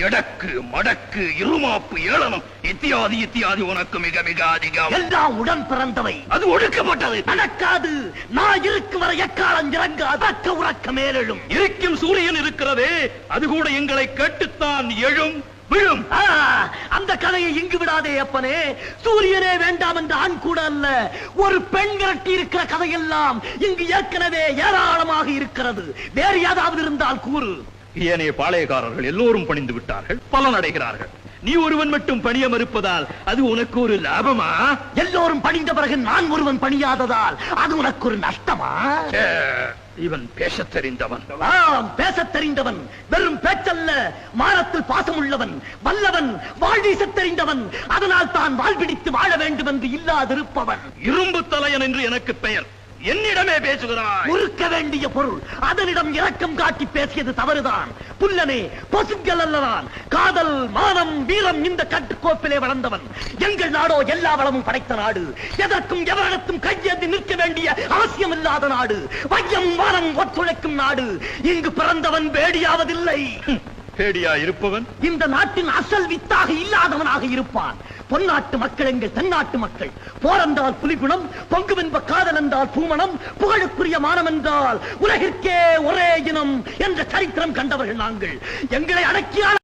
எடக்கு மடக்கு இருமாப்பு ஏளனம் இத்தியாதி இத்தியாதி உனக்கு மிக மிக அதிகம். எல்லாம் உடன் பிறந்தவை. அது ஒடுக்கப்பட்டது. நடக்காது. நான் இருக்கும் வரை எக்காலம் இறங்காது. அக்க உறக்க மேலெழும். இருக்கும் சூரியன் இருக்கிறதே அது கூட எங்களை கேட்டுத்தான் எழும் விழும். அந்த கதையை இங்கு விடாதே அப்பனே. சூரியனே வேண்டாம் என்ற ஆண் கூட அல்ல. ஒரு பெண் விரட்டி இருக்கிற கதையெல்லாம் இங்கு ஏற்கனவே ஏராளமாக இருக்கிறது. வேறு ஏதாவது இருந்தால் கூறு. ஏனைய பாளையக்காரர்கள் எல்லோரும் பணிந்து விட்டார்கள் பலன் அடைகிறார்கள். நீ ஒருவன் மட்டும் பணிய மறுப்பதால் அது உனக்கு ஒரு லாபமா? எல்லோரும் பணிந்த பிறகு நான் ஒருவன் பணியாததால் அது உனக்கு ஒரு நஷ்டமா? இவன் பேசத் தெரிந்தவன். பேசத் தெரிந்தவன். வெறும் பேச்சல்ல மானத்தில் பாசம் உள்ளவன் வல்லவன் வாழ்வீசத் தெரிந்தவன். அதனால் தான் வாழ்பிடித்து வாழ வேண்டும் என்று இல்லாதிருப்பவன். இரும்பு தலையன் என்று எனக்கு பெயர். என்னிடமே பேசுகிறாய். முறுக்க வேண்டிய பொருள். அதனிடம் இரக்கம் காட்டி பேசியது தவறுதான். புல்லனே பொசுக்கள் அல்லதான் காதல் மானம் வீரம் இந்த கட்டுக்கோப்பிலே வளர்ந்தவன். எங்கள் நாடோ எல்லா வளமும் படைத்த நாடு. எதற்கும் எவரிடத்தும் கையேந்தி நிற்க வேண்டிய அவசியம் இல்லாத நாடு. வையம் வானம் ஒத்துழைக்கும் நாடு. இங்கு பிறந்தவன் வேடியாவதில்லை பேடியா இருப்பவன்? இந்த நாட்டின் அசல் வித்தாக இல்லாதவனாக இருப்பான். பொன்னாட்டு மக்கள் எங்கள் தென்னாட்டு மக்கள். போரென்றால் புலிகுணம் பொங்குவென்ப காதல் என்றால் பூமணம் புகழுக்குரிய மானம் என்றால் உலகிற்கே ஒரே இனம் என்ற சரித்திரம் கண்டவர்கள் நாங்கள். எங்களை அடக்கியால்